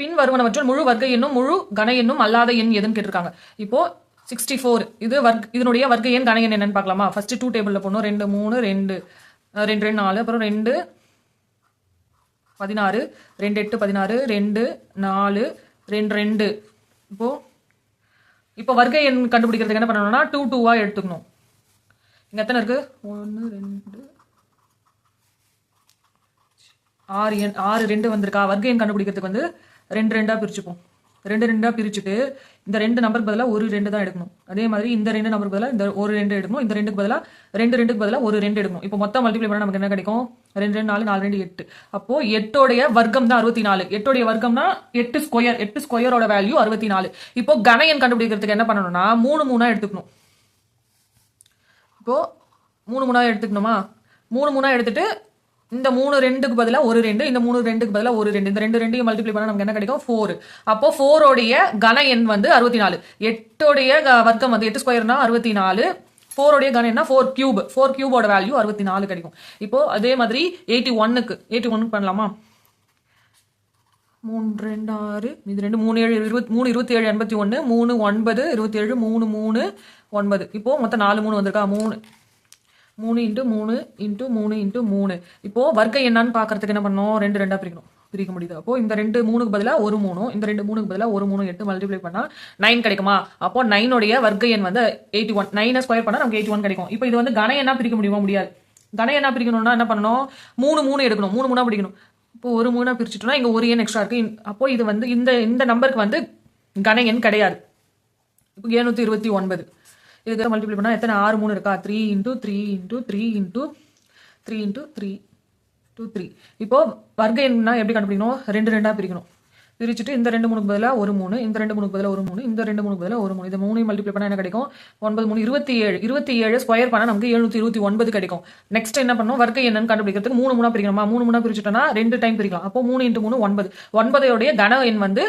பின் வருவனவற்றுள் முழு வர்க்க எண்ணும் முழு கன எண்ணும் அல்லாத எண் எதுன்னு கேட்டிருக்காங்க. இப்போ சிக்ஸ்டி ஃபோர் இது வர்க் இதனுடைய வர்க்க எண் கன எண் என்னன்னு பார்க்கலாமா? ஃபர்ஸ்ட் டூ டேபிளில் போடணும். ரெண்டு மூணு ரெண்டு ரெண்டு ரெண்டு நாலு அப்புறம் ரெண்டு பதினாறு ரெண்டு எட்டு பதினாறு ரெண்டு நாலு ரெண்டு ரெண்டு. இப்போ இப்போ வர்க்க எண் கண்டுபிடிக்கிறதுக்கு என்ன பண்ணணும்னா டூ டூவாக எடுத்துக்கணும். இங்கே எத்தனை இருக்கு? ஒன்று ரெண்டு ஆறு எண் ஆறு ரெண்டு வந்திருக்கா? வர்க்க எண் கண்டுபிடிக்கிறதுக்கு வந்து ரெண்டு ரெண்டாக பிரிச்சுப்போம். ரெண்டு ரெண்டாக பிரிச்சுட்டு இந்த ரெண்டு நம்பருக்கு பதிலாக ஒரு ரெண்டு தான் எடுக்கணும். அதே மாதிரி இந்த ரெண்டு நம்பருக்கு பதிலாக இந்த ஒரு ரெண்டு எடுக்கணும். இந்த ரெண்டுக்கு பதிலாக ரெண்டு ரெண்டுக்கு பதிலாக ஒரு ரெண்டு எடுக்கணும். இப்போ மொத்தம் மல்டிப்ளை பண்ணால் நமக்கு என்ன கிடைக்கும்? ரெண்டு ரெண்டு நாலு நாலு ரெண்டு எட்டு. அப்போ எட்டோடைய வர்க்கம் தான் அறுபத்தி நாலு எட்டோடைய வர்க்கம்னா எட்டு ஸ்கொயர் எட்டு ஸ்கொயரோட வேல்யூ அறுபத்தி நாலு இப்போ கணையன் கண்டுபிடிக்கிறதுக்கு என்ன பண்ணணும்னா மூணு மூணாக எடுத்துக்கணும். இப்போ மூணு மூணாக எடுத்துக்கணுமா? மூணு மூணாக எடுத்துட்டு இந்த மூணு ரெண்டுக்கு பதிலா ஒரு ரெண்டு இந்த மூணு ரெண்டுக்கு பதிலா ஒரு ரெண்டு. இந்த ரெண்டு ரெண்டையும் மல்டிப்ளை பண்ணா நமக்கு என்ன கிடைக்கும்? ஃபோர் அப்போ ஃபோரோடைய கன எண் வந்து அறுபத்தி நாலு எட்டோடைய க- வர்க்கம் வந்து எட்டு ஸ்கொயர்னா அறுபத்தி நாலு ஃபோரோடைய கன என்ன ஃபோர் கியூப் ஃபோர் கியூபோட வேல்யூ அறுபத்தி நாலு கிடைக்கும். இப்போ அதே மாதிரி எயிட்டி ஒன்னுக்கு எயிட்டி ஒன்னுக்கு பண்ணலாமா? மூணு ரெண்டு ஆறு இது ரெண்டு மூணு ஏழு இருபத்தி மூணு இருபத்தி ஏழு எண்பத்தி ஒன்று மூணு ஒன்பது இருபத்தி ஏழு மூணு மூணு ஒன்பது. இப்போ மொத்தம் நாலு மூணு வந்திருக்கா? மூணு. மூணு இன்ட்டு மூணு இன்ட்டு மூணு இன்ட்டு மூணு. இப்போ வர்க்க என்னன்னு பார்க்கறதுக்கு என்ன பண்ணணும்? ரெண்டு ரெண்டா பிரிக்கணும். பிரிக்க முடியுது? அப்போ இந்த ரெண்டு மூணுக்கு பதிலாக ஒரு மூணு இந்த ரெண்டு மூணுக்கு பதிலாக ஒரு மூணு எட்டு மல்டிப்ளை பண்ணா நைன் கிடைக்குமா? அப்போ நைனுடைய வர்க்க எண் வந்து எயிட்டி ஒன் நைனை ஸ்கொயர் பண்ணா நமக்கு எயிட்டி ஒன் கிடைக்கும். இப்போ இது வந்து கன என்ன பிரிக்க முடியுமா? முடியாது. கன என்ன பிரிக்கணும்னா என்ன பண்ணணும்? மூணு மூணு எடுக்கணும். மூணு மூணா பிடிக்கணும். இப்போ ஒரு மூணா பிரிச்சுட்டோம்னா இங்க ஒரு எண் எக்ஸ்ட்ரா இருக்கு. அப்போ இது வந்து இந்த இந்த நம்பருக்கு வந்து கன எண் கிடையாது. இப்போ எழுநூத்தி இருபத்தி ஒன்பது. இதுக்கு மல்டிப்ளை பண்ணால் எத்தனை? ஆறு மூணு இருக்கா? Three into three into three into three into three two three இப்போது வர்க்க எண்ணா எப்படி கண்டுபிடிக்கணும்? ரெண்டு ரெண்டாக பிரிக்கணும். பிரிச்சுட்டு இந்த ரெண்டு மூணு பதிலாக ஒரு மூணு இந்த ரெண்டு மூணு பதிலாக ஒரு மூணு இந்த ரெண்டு மூணு பதிலாக ஒரு மூணு. இந்த மூணையும் மல்டிப்ளை பண்ணால் என்ன கிடைக்கும்? ஒன்பது மூணு இருபத்தி ஏழு. இருபத்தி ஏழு ஸ்கொயர் பண்ணால் நமக்கு எழுநூத்தி இருபத்தி ஒன்பது கிடைக்கும். நெக்ஸ்ட் என்ன பண்ணணும்? வர்க்க என்னன்னு கண்டுபிடிக்கிறதுக்கு மூணு மூணா பிரிக்கணுமா? மூணு மூணா பிரிச்சுட்டோம்னா ரெண்டு டைம் பிரிக்கலாம். அப்போ மூணு இன்ட்டு மூணு ஒன்பது. ஒன்பதையோடைய கன எண் வந்து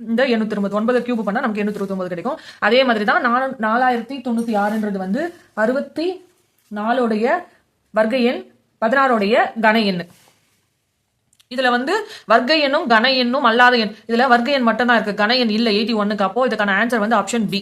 இந்த எண்ணூத்தி இருபது ஒன்பது கியூப் பண்ணா நமக்கு எண்ணூத்தி இருபத்தி ஒன்பது கிடைக்கும். அதே மாதிரி தான் நாலு நாலாயிரத்தி தொண்ணூத்தி ஆறுன்றது வந்து அறுபத்தி நாலுடைய வர்க்க எண் பதினாறுடைய கன எண். இதுல வந்து வர்க்க எண்ணும் கன எண்ணும் அல்லாத எண். இதுல வர்க்க எண் மட்டும் தான் இருக்கு. கன எண் இல்ல எயிட்டி ஒன்னுக்கு அப்போ இதுக்கான ஆன்சர் வந்து ஆப்ஷன் பி